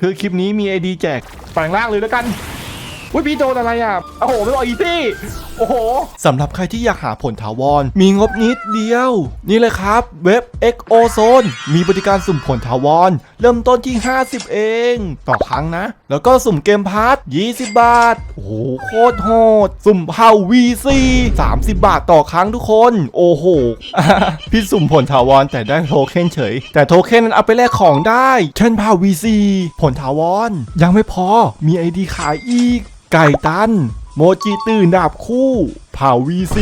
คือคลิปนี้มีไอดีแจกแปลงร่างเลยแล้วกันอุ้ยพี่โดนอะไรอะโอ้โหไม่บอกอีซี่ โอ้โหสำหรับใครที่อยากหาผลถาวร มีงบนิดเดียว นี่เลยครับ เว็บ XO Zone มีบริการสุ่มผลถาวร เริ่มต้นที่ 50 เอง ต่อครั้งนะ แล้วก็สุ่มเกมพาร์ท20 บาท โอ้โห โคตรโหด สุ่มเผา VC 30 บาทต่อครั้งทุกคน โอ้โห พี่สุ่มผลถาวรแต่ได้โทเค็นเฉย แต่โทเค็นนั้นเอาไปแลกของได้เช่นเผา VC ผลถาวร ยังไม่พอมีไอดีขายอีก ไก่ตัน โมจิตื่นดาบคู่ เผา VC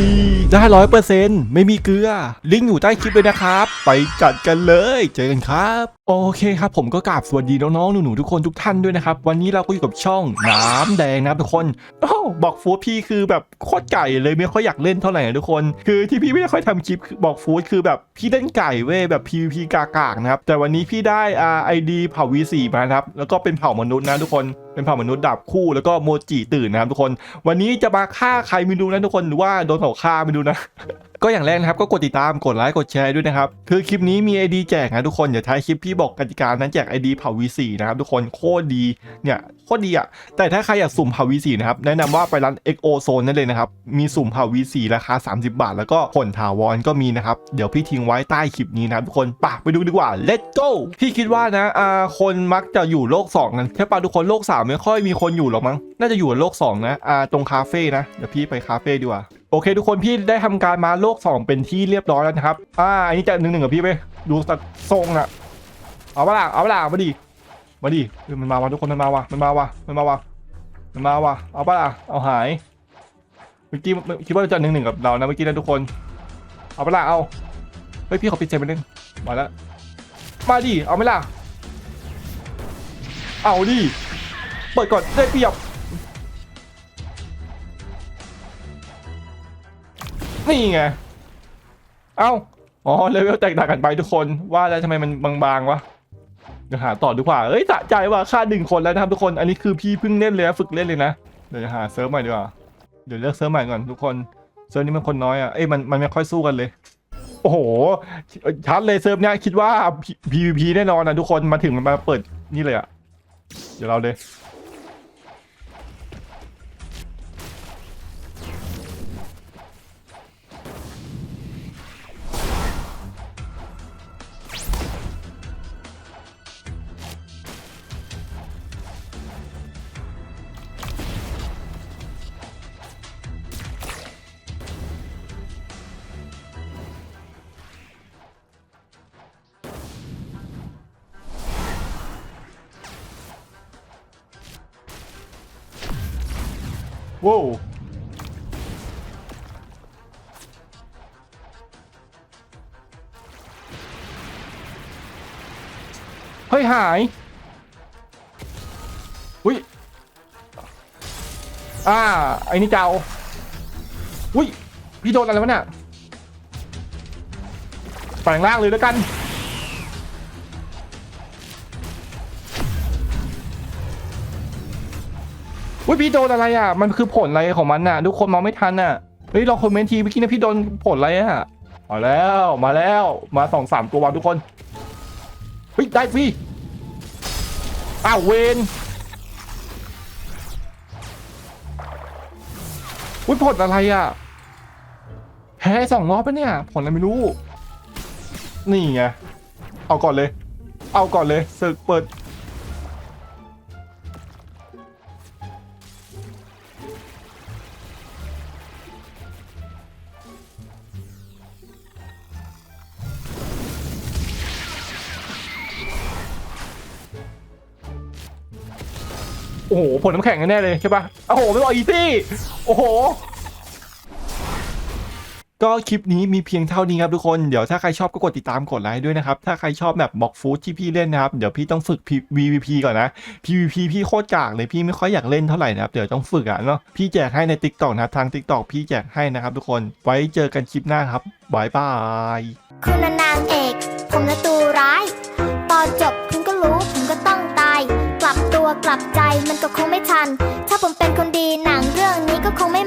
ได้ร้อยเปอร์เซ็นต์ไม่มีเกลือ ลิงก์อยู่ใต้คลิปเลยนะครับ ไปจัดกันเลย เจอกันครับ โอเคครับ ผมก็กราบสวัสดีน้องๆหนูๆทุกคนทุกท่านด้วยนะครับ วันนี้เราก็อยู่กับช่องน้ำแดงนะทุกคนโอ้บอกฟูดพี่คือแบบโคตรไก่เลยไม่ค่อยอยากเล่นเท่าไหร่นะทุกคน คือที่พี่ไม่ค่อยทำคลิปบอกฟูดคือแบบพี่เล่นไก่เว้ยแบบ PVP กากๆนะครับแต่วันนี้พี่ได้อ่าไอดีเผ่า V4 มานะครับแล้วก็เป็นเผ่ามนุษย์นะทุกคนเป็นเผ่ามนุษย์ดาบคู่แล้วก็โมจิตื่นนะครับทุกคน วันนี้จะมาฆ่าใครไม่รู้นะทุกคนว่าโดนเขาฆ่าไม่ดูนะ ก็อย่างแรกนะครับก็กดติดตามกดไลค์กดแชร์ด้วยนะครับคือคลิปนี้มี ID แจกนะทุกคนเดี๋ยวท้ายคลิปพี่บอกกติกานั้นแจก ID เผ่า V4 นะครับทุกคนโคตรดีเนี่ยโคตรดีอะแต่ถ้าใครอยากสุ่มเผ่า V4 นะครับแนะนำว่าไปร้าน XO Zone นั่นเลยนะครับมีสุ่มเผ่า V4 ราคา 30 บาท แล้วก็ผลถาวรก็มีนะครับเดี๋ยวพี่ทิ้งไว้ใต้คลิปนี้นะทุกคนปะไปดูดีกว่า let's go พี่คิดว่านะอ่าคนมักจะอยู่โลก 2 กันใช่ปะทุกคนโลก 3 ไม่ค่อยมีคนอยู่หรอกมั้งน่าจะอยู่โลก 2 นะอ่าตรงคาเฟ่นะเดี๋ยวพี่ไปคาเฟ่ดีกว่า โอเค ทุกคนพี่ได้ทำการมาโลก 2 เป็นที่เรียบร้อยแล้วนะครับ อ่าอันนี้จะหนึ่งหนึ่งกับพี่ไปดูสักทรงอะเอาเปล่าเอาเปล่ามาดิมาดิมันมาว่ะทุกคนมันมาว่ะมันมาว่ะมันมาว่ะมันมาว่ะเอาเปล่าเอาหายเมื่อกี้คิดว่าจะหนึ่งหนึ่งกับเรานะเมื่อกี้นะทุกคน เอาเปล่าเอาเฮ้ยพี่ขอปิดเซฟไปนึงมาแล้วมาดิเอาไหมล่ะเอาดิเปิดก่อนได้เปรียบ นี่ไง เอ้า อ๋อ เลเวลแตกต่างกันไปทุกคน ว่าแล้วทำไมมันบางๆวะ เดี๋ยวหาต่อดีกว่า เอ้ยสะใจว่ะค่าดึงคนแล้วนะครับทุกคน อันนี้คือพี่เพิ่งเล่นเลยฝึกเล่นเลยนะ เดี๋ยวหาเซิร์ฟใหม่ดีกว่า เดี๋ยวเลือกเซิร์ฟใหม่ก่อนทุกคน เซิร์ฟนี้มันคนน้อยอะ เอ้ยมันมันไม่ค่อยสู้กันเลย โอ้โห ชัดเลยเซิร์ฟเนี้ยคิดว่า PVP แน่นอนนะทุกคน มาถึงมันมาเปิดนี่เลยอะ เดี๋ยวเราเลย ว้าวเฮ้ย หายอุ้ยอ่าไอ้นี่เจ้าอุ้ยพี่โดนอะไรวะเนี่ยแปลงร่างเลยแล้วกัน อุ้ยพี่โดนอะไรอะ มันคือผลอะไรของมันน่ะ ทุกคนมองไม่ทันน่ะ เฮ้ยลองคอมเมนต์ทีเมื่อกี้นะพี่โดนผลอะไรอะ มาแล้วมาแล้วมาสองสามตัววะทุกคน เฮ้ยได้ฟรีอ้าวเวนอุ้ยผลอะไรอะแพ้สองรอบปะเนี่ย ผลอะไรไม่รู้ นี่ไง เอาก่อนเลย เอาก่อนเลยศึกเปิด โอ้โห ผลน้ำแข็งแน่เลยใช่ปะโอ้โห ไม่บอกอีซี่ โอ้โห ก็คลิปนี้มีเพียงเท่านี้ครับทุกคน เดี๋ยวถ้าใครชอบก็กดติดตามกดไลค์ด้วยนะครับ ถ้าใครชอบแบบบ็อกฟู้ดที่พี่เล่นนะครับ เดี๋ยวพี่ต้องฝึก PVP ก่อนนะ PVP พี่โคตรกากเลยพี่ไม่ค่อยอยากเล่นเท่าไหร่นะครับ เดี๋ยวต้องฝึกอะเนาะ พี่แจกให้ใน t ิ k t o k นะครับทาง t ิ k t o k พี่แจกให้นะครับทุกคน ไว้เจอกันคลิปหน้าครับบายบาย คุณนางเอก ผมนะตั มันก็คงไม่ทัน ถ้าผมเป็นคนดีหนังเรื่องนี้ก็คงไม่